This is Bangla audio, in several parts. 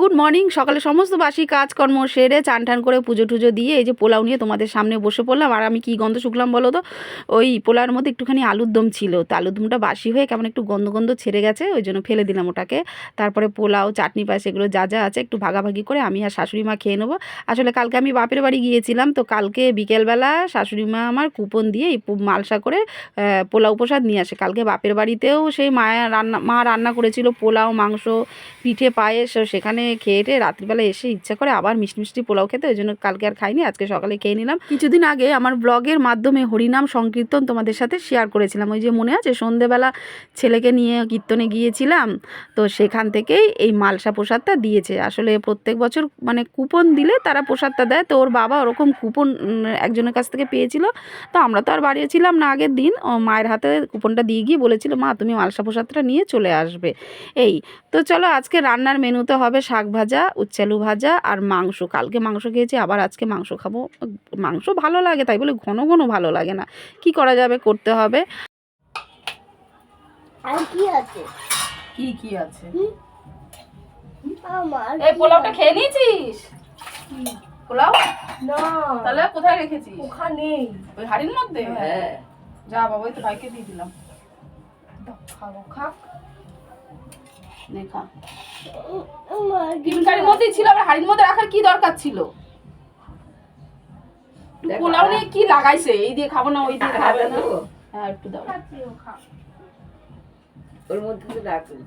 Good morning. সকালে সমস্ত বাসি কাজকর্ম সেরে চান টান করে পুজো টুজো দিয়ে এই যে পোলাও নিয়ে তোমাদের সামনে বসে পড়লাম। আর আমি কি গন্ধ শুকলাম বলো তো? ওই পোলাওর মধ্যে একটুখানি আলুর দম ছিল। তো আলুর দমটা বাসি হয়ে কেমন একটু গন্ধ গন্ধ ছেড়ে গেছে, ওই জন্য ফেলে দিলাম ওটাকে। তারপরে পোলাও, চাটনি পায়েস এগুলো যা যা আছে একটু ভাগাভাগি করে আমি আর শাশুড়ি মা খেয়ে নেব। আসলে কালকে আমি বাপের বাড়ি গিয়েছিলাম, তো কালকে বিকেলবেলা শাশুড়ি মা আমার কুপন দিয়ে এই মালসা করে পোলাও প্রসাদ নিয়ে আসে। কালকে বাপের বাড়িতেও সেই মায়া রান্না মা রান্না করেছিল পোলাও, মাংস, পিঠে পায়েস, সেখানে খেয়ে রাত্রিবেলা এসে ইচ্ছা করে আবার মিষ্টি মিষ্টি পোলাও খেতে, ওই জন্য কালকে আর খাইনি, আজকে সকালে খেয়ে নিলাম। কিছুদিন আগে আমার ব্লগের মাধ্যমে হরিনাম সংকীর্তন তোমাদের সাথে শেয়ার করেছিলাম। ওই যে মনে আছে, সন্ধেবেলা ছেলেকে নিয়ে কীর্তনে গিয়েছিলাম, তো সেখান থেকেই এই মালসা প্রসাদটা দিয়েছে। আসলে প্রত্যেক বছর মানে কুপন দিলে তারা প্রসাদটা দেয়, তো ওর বাবা ওরকম কুপন একজনের কাছ থেকে পেয়েছিল। তো আমরা তো আর বাড়িয়েছিলাম না আগের দিন। ও মায়ের হাতে কুপনটা দিয়ে গিয়ে বলেছিল, মা, তুমি মালসা প্রসাদটা নিয়ে চলে আসবে। এই, তো চলো আজকে রান্নার মেনুতে হবে শাক ভাজা উচ্চালু ভাজা আর মাংস। কালকে মাংস খেয়েছি আবার আজকে মাংস খাব। মাংস ভালো লাগে তাই বলে ঘন ঘন ভালো লাগে না। কি করা যাবে করতে হবে। আর কি আছে? কি কি আছে? আমার এই পোলাওটা খেয়ে নিয়েছিস? পোলাও? না। তাহলে কোথায় রেখেছিস? ওখানে। ওই হাড়ির মধ্যে? হ্যাঁ। যা বাবা ওই তো ভাইকে দিয়ে দিলাম। খাব খাক। নে খা আমার টিফিন মধ্যেই ছিল আবার হাড়ির মধ্যে রাখার কি দরকার ছিল? পোলাও নিয়ে কি লাগাইছে? এই দিয়ে খাব না ওই দিয়ে খাব না। হ্যাঁ একটু দাও। ওর মধ্যে তো রাখুন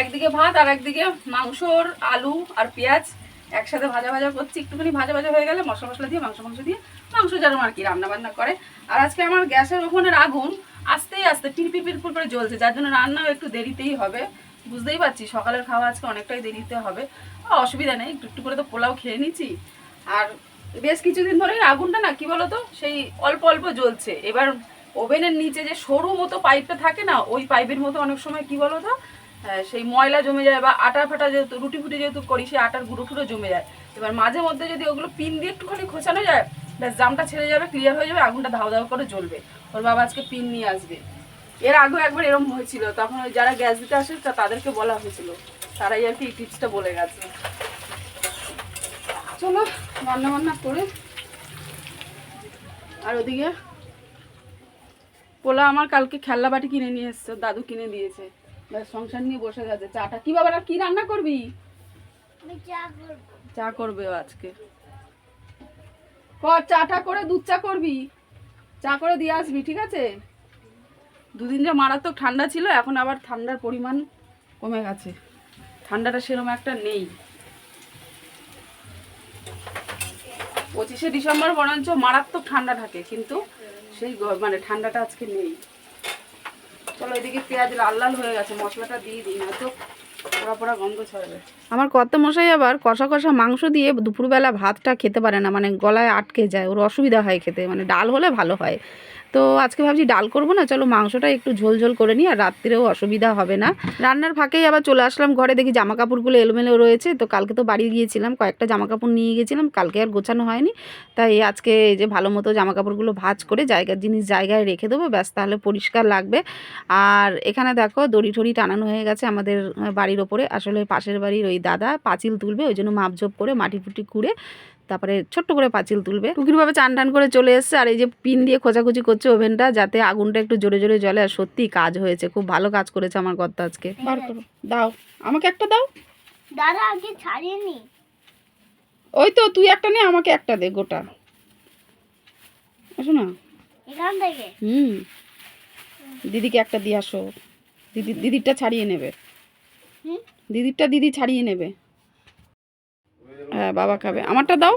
একদিকে ভাত আর একদিকে মাংসর আলু আর পেঁয়াজ একসাথে ভাজা ভাজা করছি। একটুখানি ভাজা ভাজা হয়ে গেলে মশলা মশলা দিয়ে মাংস মাংস দিয়ে মাংস যেরকম আর কি রান্না বান্না করে। আর আজকে আমার গ্যাসের ওখানের আগুন আস্তেই আস্তে পিরপির পিরপুর করে জ্বলছে যার জন্য রান্নাও একটু দেরিতেই হবে। বুঝতেই পারছি, সকালের খাওয়া আজকে অনেকটাই দেরিতে হবে। অসুবিধা নেই, একটু একটু করে তো পোলাও খেয়ে নিচ্ছি। আর বেশ কিছুদিন ধরে আগুনটা না, কি বলতো, সেই অল্প অল্প জ্বলছে। এবার ওভেনের নিচে যে সরু মতো পাইপটা থাকে না, ওই পাইপের মতো অনেক সময় কি বলতো সেই ময়লা জমে যায় বা আটা ফাটা যেহেতু, রুটি ফুটি যেহেতু করি, সেই আটার গুঁড়ো টুড়ো জমে যায়। এবার মাঝে মধ্যে যদি ওগুলো পিন দিয়ে একটুখানি খোঁচানো যায়, ব্যাস জামটা ছেড়ে যাবে ক্লিয়ার হয়ে যাবে, আগুনটা ধাও ধাও করে জ্বলবে। ওর বাবা আজকে পিন নিয়ে আসবে। এর আগেও একবার এরকম হয়েছিল তখন ওই যারা গ্যাস দিতে আসে তাদেরকে বলা হয়েছিল। তারাই আর কি এই টিপসটা বলে গেছে। চলো রান্না বান্না করে। আর ওদিকে পোলা আমার কালকে খেলনা বাটি কিনে নিয়ে এসছে দাদু কিনে দিয়েছে। সংসার নিয়ে বসে গেছে। চাটা কি বাবা কি রান্না করবি? চা করবে। আজকে। কর চাটা করে দুধ চা করবি। চা করে দিয়ে আসবি ঠিক আছে? দুদিন যা মারাত্মক ঠান্ডা ছিল, এখন আবার ঠান্ডার পরিমাণ কমে গেছে। ঠান্ডাটা সেরকম একটা নেই। পঁচিশে ডিসেম্বর বরঞ্চ মারাত্মক ঠান্ডা থাকে, কিন্তু সেই মানে ঠান্ডাটা আজকে নেই। চলো এদিকে পেঁয়াজ লাল লাল হয়ে গেছে, মশলাটা দিয়ে দিই পোড়া পোড়া গন্ধ আমার কর্তা মশাই আবার কষা কষা মাংস দিয়ে দুপুরবেলা ভাতটা খেতে পারে না মানে গলায় আটকে যায়, ওর অসুবিধা হয় খেতে মানে ডাল হলে ভালো হয়। তো আজকে ভাবছি ডাল করব না, চলো মাংসটা একটু ঝোল ঝোল করে নিই আর রাত্রিরেও অসুবিধা হবে না। রান্নার ফাঁকেই আবার চলে আসলাম ঘরে, দেখি জামা কাপড়গুলো এলোমেলো রয়েছে, তো কালকে তো বাড়ি গিয়েছিলাম, কয়েকটা জামা কাপড় নিয়ে গেছিলাম কালকে আর গোছানো হয়নি। তাই আজকে এই যে ভালো মতো জামা কাপড়গুলো ভাঁজ করে জায়গার জিনিস জায়গায় রেখে দেবো, ব্যাস তাহলে পরিষ্কার লাগবে। আর এখানে দেখো দড়ি ঠড়ি টানানো হয়ে গেছে আমাদের বাড়ির ওপরে, আসলে পাশের বাড়ির ওই দাদা পাঁচিল তুলবে, ওই জন্য মাপঝোপ করে মাটি ফুটি কুড়ে তারপরে ছোট্ট করে পাঁচিল তুলবে। টুকিরভাবে চান টান করে চলে এসছে আর এই যে পিন দিয়ে খোঁচাখুচি করছে ওভেনটা যাতে আগুনটা একটু জোরে জোরে জ্বলে। আর সত্যি কাজ হয়েছে খুব ভালো কাজ করেছে আমার কর্তা আজকে। বার করো দাও। আমাকে একটা দাও। দাদা আগে ছাড়িয়ে নি। ওই তো তুই একটা নে আমাকে একটা দে গোটা। আসো না। এখান থেকে? হুম। দিদিকে একটা দিয়ে আসো। দিদি দিদিরটা ছাড়িয়ে নেবে। দিদিরটা দিদি ছাড়িয়ে নেবে। হ্যাঁ বাবা খাবে। আমারটা দাও।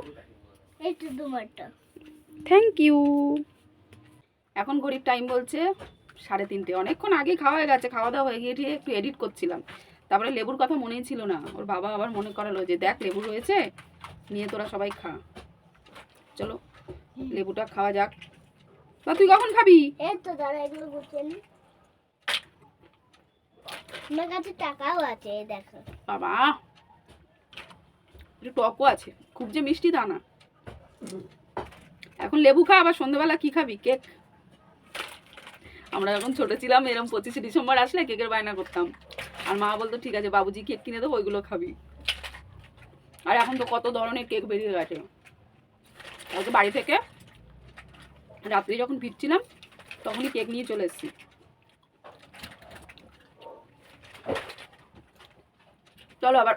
থ্যাংক ইউ এখন গরিব টাইম বলছে সাড়ে তিনটে। অনেকক্ষণ আগে খাওয়া হয়ে গেছে খাওয়া দাওয়া হয়ে গিয়ে একটু এডিট করছিলাম। তারপরে লেবুর কথা মনেই ছিল না। ওর বাবা আবার মনে করালো যে দেখ লেবু রয়েছে নিয়ে তোরা সবাই খা। চলো লেবুটা খাওয়া যাক। তা তুই কখন খাবি? এই তো দাদা এগুলো গুছিয়ে নি। আমার কাছে টাকাও আছে দেখো। বাবা! একটু টকও আছে, খুব যে মিষ্টি তা না। এখন লেবু খা, আবার সন্ধ্যেবেলা কি খাবি? কেক। আমরা যখন ছোটো ছিলাম এরকম পঁচিশে ডিসেম্বর আসলে কেকের বায়না করতাম। আর মা বলতো, ঠিক আছে, বাবুজি কেক কিনে দেবো, ওইগুলো খাবি। আর এখন তো কত ধরনের কেক বেরিয়ে গেছে। কালকে বাড়ি থেকে রাত্রে যখন ফিরছিলাম, তখনই কেক নিয়ে চলে এসেছি। চলো আবার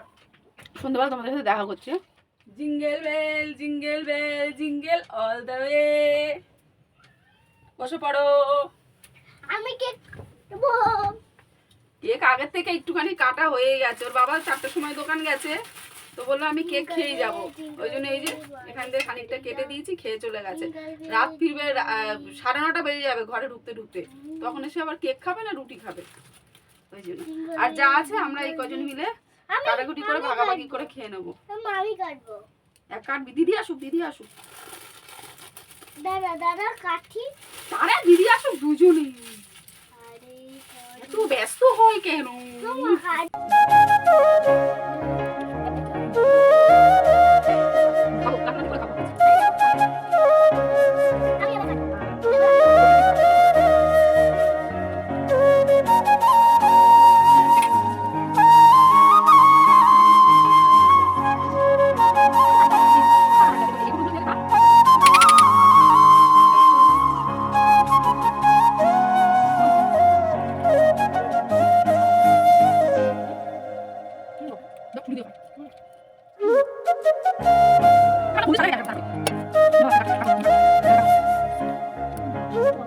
সন্ধ্যাবেলা তোমাদের সাথে দেখা করছে jingle bell jingle bell jingle all the way বসে পড়ো। আমি কেক কেক আগের থেকে একটুখানি কাটা হয়ে গেছে। ওর বাবা চারটার সময় দোকান গেছে। তো বলল আমি কেক খেয়েই যাব। ওই জন্য এই যে এখান থেকে খানিকটা কেটে দিয়েছি খেয়ে চলে গেছে। রাত ফিরবে সাড়ে নটা বেজে যাবে ঘরে ঢুকতে ঢুকতে। তখন এসে আবার কেক খাবে না রুটি খাবে? ওই জন্য। আর যা আছে আমরা এই কজন মিলে কাটাকুটি করে ভাগাভাগি করে খেয়ে নেব। আমি- কাটবো। এক কাটবি দিদি আসুক দিদি আসুক। দাদা দাদা কাঠি। আরে দিদি আসুক দুজনেই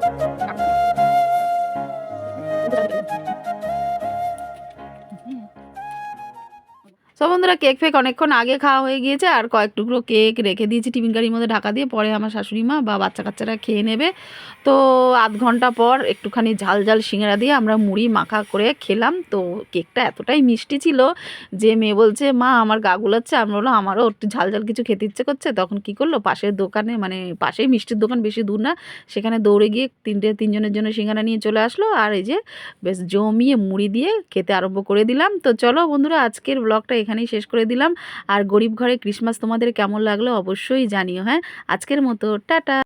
Thank. সব বন্ধুরা কেক ফেক অনেকক্ষণ আগে খাওয়া হয়ে গিয়েছে, আর কয়েক টুকরো কেক রেখে দিয়েছি টিফিন গাড়ির মধ্যে ঢাকা দিয়ে, পরে আমার শাশুড়ি মা বা বাচ্চা কাচ্চারা খেয়ে নেবে। তো আধ ঘণ্টা পর একটুখানি ঝাল ঝাল সিঙ্গারা দিয়ে আমরা মুড়ি মাখা করে খেলাম। তো কেকটা এতটাই মিষ্টি ছিল যে মেয়ে বলছে, মা, আমার গা গুলাচ্ছে। আমরা বলল আমারও একটু ঝাল ঝাল কিছু খেতে ইচ্ছে করছে। তখন কি করল, পাশের দোকানে মানে পাশেই মিষ্টির দোকান বেশি দূর না, সেখানে দৌড়ে গিয়ে তিনটে তিনজনের জন্য সিঙ্গারা নিয়ে চলে আসলো। আর এই যে বেশ জমিয়ে মুড়ি দিয়ে খেতে আরম্ভ করে দিলাম। তো চলো বন্ধুরা, আজকের ব্লগটা এখানেই শেষ করে দিলাম। আর গরিব ঘরে ক্রিসমাস তোমাদের কেমন লাগল অবশ্যই জানিও হ্যাঁ? আজকের মতো, টাটা!